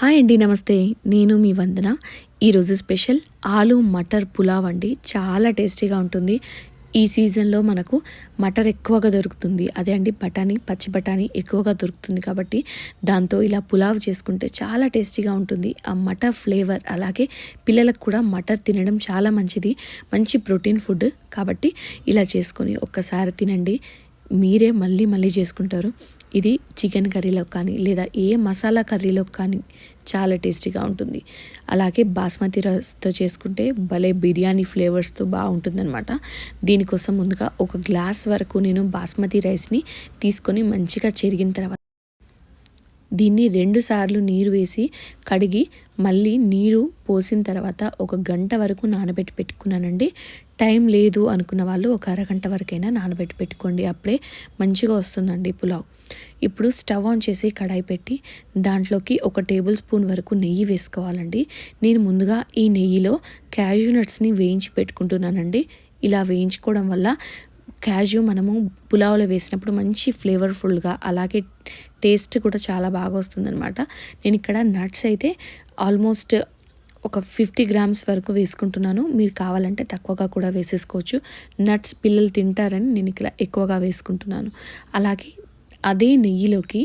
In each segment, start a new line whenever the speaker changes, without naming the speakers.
Hi అండి నమస్తే. నేను మీ వందన. ఈరోజు స్పెషల్ ఆలు మటర్ పులావ్ అండి. చాలా టేస్టీగా ఉంటుంది. ఈ సీజన్లో మనకు మటర్ ఎక్కువగా దొరుకుతుంది. అదే అండి బఠానీ పచ్చి బఠానీ ఎక్కువగా దొరుకుతుంది కాబట్టి దాంతో ఇలా పులావ్ చేసుకుంటే చాలా టేస్టీగా ఉంటుంది. ఆ మటర్ ఫ్లేవర్ అలాగే పిల్లలకు కూడా మటర్ తినడం చాలా మంచిది. మంచి ప్రోటీన్ ఫుడ్ కాబట్టి ఇలా చేసుకొని ఒక్కసారి తినండి. మీరే మళ్ళీ మళ్ళీ చేసుకుంటారు. ఇది చికెన్ కర్రీలో కానీ లేదా ఏ మసాలా కర్రీలో కానీ చాలా టేస్టీగా ఉంటుంది. అలాగే బాస్మతి రైస్తో చేసుకుంటే భలే బిర్యానీ ఫ్లేవర్స్తో బాగుంటుందన్నమాట. దీనికోసం ముందుగా ఒక గ్లాస్ వరకు నేను బాస్మతి రైస్ని తీసుకొని మంచిగా చెరిగిన తర్వాత దీన్ని రెండు సార్లు నీరు వేసి కడిగి మళ్ళీ నీరు పోసిన తర్వాత ఒక గంట వరకు నానబెట్టి పెట్టుకున్నానండి. టైం లేదు అనుకున్న వాళ్ళు ఒక అరగంట వరకైనా నానబెట్టి పెట్టుకోండి. అప్పుడే మంచిగా వస్తుందండి పులావ్. ఇప్పుడు స్టవ్ ఆన్ చేసి కడాయి పెట్టి దాంట్లోకి ఒక టేబుల్ స్పూన్ వరకు నెయ్యి వేసుకోవాలండి. నేను ముందుగా ఈ నెయ్యిలో క్యాజు నట్స్ని వేయించి పెట్టుకుంటున్నానండి. ఇలా వేయించుకోవడం వల్ల క్యాజు మనము పులావ్లో వేసినప్పుడు మంచి ఫ్లేవర్ఫుల్గా అలాగే టేస్ట్ కూడా చాలా బాగా వస్తుందన్నమాట. నేను ఇక్కడ నట్స్ అయితే ఆల్మోస్ట్ ఒక ఫిఫ్టీ గ్రామ్స్ వరకు వేసుకుంటున్నాను. మీరు కావాలంటే తక్కువగా కూడా వేసేసుకోవచ్చు. నట్స్ పిల్లలు తింటారని నేను ఇక్కడ ఎక్కువగా వేసుకుంటున్నాను. అలాగే అదే నెయ్యిలోకి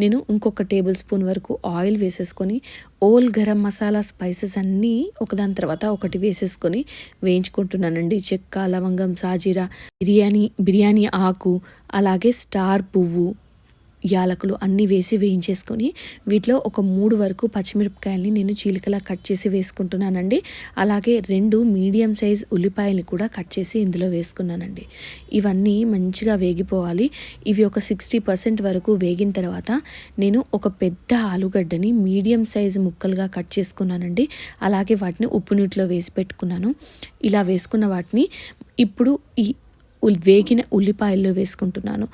నేను ఇంకొక టేబుల్ స్పూన్ వరకు ఆయిల్ వేసేసుకొని ఓల్ గరం మసాలా స్పైసెస్ అన్నీ ఒకదాని తర్వాత ఒకటి వేసేసుకొని వేయించుకుంటున్నానండి. చెక్క లవంగం సాజీరా బిర్యానీ బిర్యానీ ఆకు అలాగే స్టార్ పువ్వు యాలకులు అన్నీ వేసి వేయించేసుకొని వీటిలో ఒక మూడు వరకు పచ్చిమిరపకాయలని నేను చీలికలా కట్ చేసి వేసుకుంటున్నానండి. అలాగే రెండు మీడియం సైజ్ ఉల్లిపాయలు కూడా కట్ చేసి ఇందులో వేసుకున్నానండి. ఇవన్నీ మంచిగా వేగిపోవాలి. ఇవి ఒక సిక్స్టీ పర్సెంట్ వరకు వేగిన తర్వాత నేను ఒక పెద్ద ఆలుగడ్డని మీడియం సైజ్ ముక్కలుగా కట్ చేసుకున్నానండి. అలాగే వాటిని ఉప్పు నీటిలో వేసి పెట్టుకున్నాను. ఇలా వేసుకున్న వాటిని ఇప్పుడు ఈ వేగిన ఉల్లిపాయల్లో వేసుకుంటున్నాను.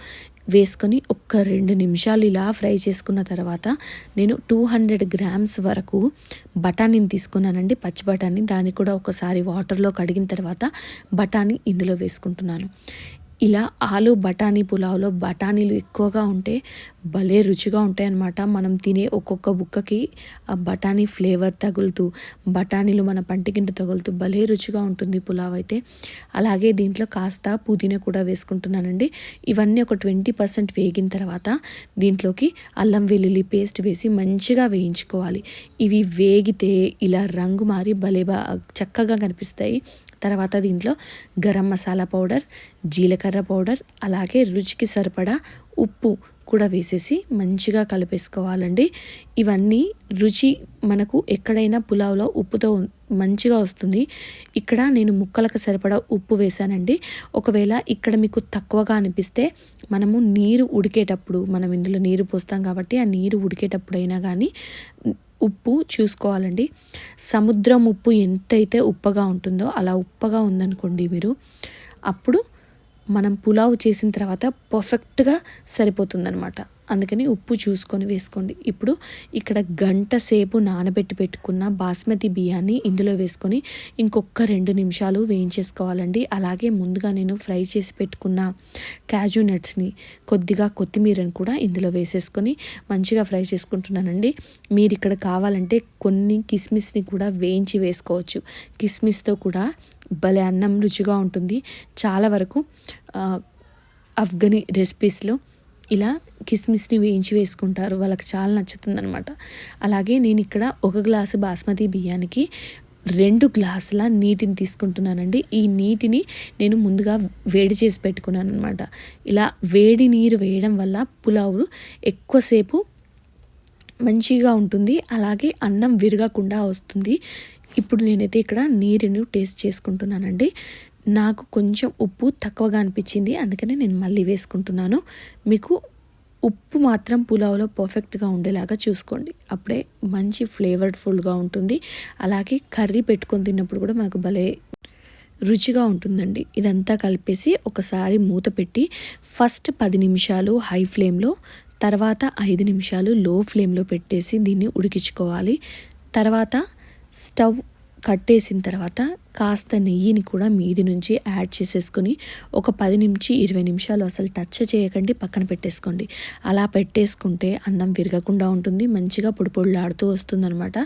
వేసుకొని ఒక్క రెండు నిమిషాలు ఇలా ఫ్రై చేసుకున్న తర్వాత నేను టూ హండ్రెడ్ గ్రామ్స్ వరకు బఠానీని తీసుకున్నానండి పచ్చి బఠానీ. దాన్ని కూడా ఒకసారి వాటర్లో కడిగిన తర్వాత బఠానీ ఇందులో వేసుకుంటున్నాను. ఇలా ఆలు బఠానీ పులావ్లో బఠానీలు ఎక్కువగా ఉంటే భలే రుచిగా ఉంటాయి అన్నమాట మనం తినే ఒక్కొక్క బుక్కకి ఆ బఠానీ ఫ్లేవర్ తగులుతూ బఠానీలు మన పంటికింట తగులుతూ భలే రుచిగా ఉంటుంది పులావ్ అయితే అలాగే దీంట్లో కాస్త పుదీనా కూడా వేసుకుంటున్నానండి. ఇవన్నీ ఒక ట్వంటీ పర్సెంట్ వేగిన తర్వాత దీంట్లోకి అల్లం వెల్లుల్లి పేస్ట్ వేసి మంచిగా వేయించుకోవాలి. ఇవి వేగితే ఇలా రంగు మారి భలే బా చక్కగా కనిపిస్తాయి. తర్వాత దీంట్లో గరం మసాలా పౌడర్ జీలకర్ర పౌడర్ అలాగే రుచికి సరిపడా ఉప్పు కూడా వేసేసి మంచిగా కలిపేసుకోవాలండి. ఇవన్నీ రుచి మనకు ఎక్కడైనా పులావ్లో ఉప్పుతో మంచిగా వస్తుంది. ఇక్కడ నేను ముక్కలకు సరిపడా ఉప్పు వేసానండి ఒకవేళ ఇక్కడ మీకు తక్కువగా అనిపిస్తే మనము నీరు ఉడికేటప్పుడు మనం ఇందులో నీరు పోస్తాం కాబట్టి ఆ నీరు ఉడికేటప్పుడైనా కానీ ఉప్పు చూసుకోవాలండి. సముద్రం ఉప్పు ఎంతైతే ఉప్పగా ఉంటుందో అలా ఉప్పగా ఉందనుకోండి మీరు అప్పుడు మనం పులావ్ చేసిన తర్వాత పర్ఫెక్ట్గా సరిపోతుందనమాట అందుకని ఉప్పు చూసుకొని వేసుకోండి. ఇప్పుడు ఇక్కడ గంట సేపు నానబెట్టి పెట్టుకున్న బాస్మతి బియ్యాన్ని ఇందులో వేసుకొని ఇంకొక రెండు నిమిషాలు వేయించేసుకోవాలండి. అలాగే ముందుగా నేను ఫ్రై చేసి పెట్టుకున్న క్యాజు నట్స్ని కొద్దిగా కొత్తిమీరని కూడా ఇందులో వేసేసుకొని మంచిగా ఫ్రై చేసుకుంటున్నానండి. మీరు ఇక్కడ కావాలంటే కొన్ని కిస్మిస్ని కూడా వేయించి వేసుకోవచ్చు. కిస్మిస్తో కూడా భలే అన్నం రుచిగా ఉంటుంది. చాలా వరకు అఫ్ఘని రెసిపీస్లో ఇలా కిస్మిస్ని వేయించి వేసుకుంటారు. వాళ్ళకి చాలా నచ్చుతుంది అనమాట అలాగే నేను ఇక్కడ ఒక గ్లాసు బాస్మతి బియ్యానికి రెండు గ్లాసుల నీటిని తీసుకుంటున్నానండి. ఈ నీటిని నేను ముందుగా వేడి చేసి పెట్టుకున్నాను అనమాట ఇలా వేడి నీరు వేయడం వల్ల పులావు ఎక్కువసేపు మంచిగా ఉంటుంది. అలాగే అన్నం విరగకుండా వస్తుంది. ఇప్పుడు నేనైతే ఇక్కడ నీరుని టేస్ట్ చేసుకుంటున్నానండి. నాకు కొంచెం ఉప్పు తక్కువగా అనిపించింది. అందుకనే నేను మళ్ళీ వేసుకుంటున్నాను. మీకు ఉప్పు మాత్రం పులావ్లో పర్ఫెక్ట్గా ఉండేలాగా చూసుకోండి. అప్పుడే మంచి ఫ్లేవర్ఫుల్గా ఉంటుంది. అలాగే కర్రీ పెట్టుకొని తిన్నప్పుడు కూడా మనకు భలే రుచిగా ఉంటుందండి. ఇదంతా కలిపేసి ఒకసారి మూత పెట్టి ఫస్ట్ పది నిమిషాలు హై ఫ్లేమ్లో తర్వాత ఐదు నిమిషాలు లో ఫ్లేమ్లో పెట్టేసి దీన్ని ఉడికించుకోవాలి. తర్వాత స్టవ్ కట్టేసిన తర్వాత కాస్త నెయ్యిని కూడా మీది నుంచి యాడ్ చేసేసుకొని ఒక పది నుంచి ఇరవై నిమిషాలు అసలు టచ్ చేయకండి పక్కన పెట్టేసుకోండి. అలా పెట్టేసుకుంటే అన్నం విరగకుండా ఉంటుంది మంచిగా పొడి పొడిలాడుతూ వస్తుందనమాట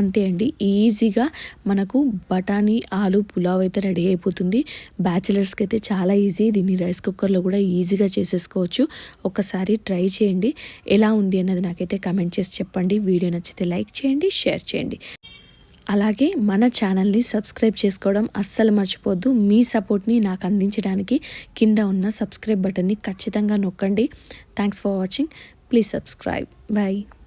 అంతే అండి ఈజీగా మనకు బఠానీ ఆలు పులావ్ అయితే రెడీ అయిపోతుంది. బ్యాచిలర్స్కి అయితే చాలా ఈజీ దీన్ని రైస్ కుక్కర్లో కూడా ఈజీగా చేసేసుకోవచ్చు. ఒకసారి ట్రై చేయండి ఎలా ఉంది అన్నది నాకైతే కమెంట్ చేసి చెప్పండి. వీడియో నచ్చితే లైక్ చేయండి షేర్ చేయండి. అలాగే మన ఛానల్ని సబ్స్క్రైబ్ చేసుకోవడం అస్సలు మర్చిపోద్దు మీ సపోర్ట్ని నాకు అందించడానికి కింద ఉన్న సబ్స్క్రైబ్ బటన్ని ఖచ్చితంగా నొక్కండి. Thanks for watching. Please subscribe. Bye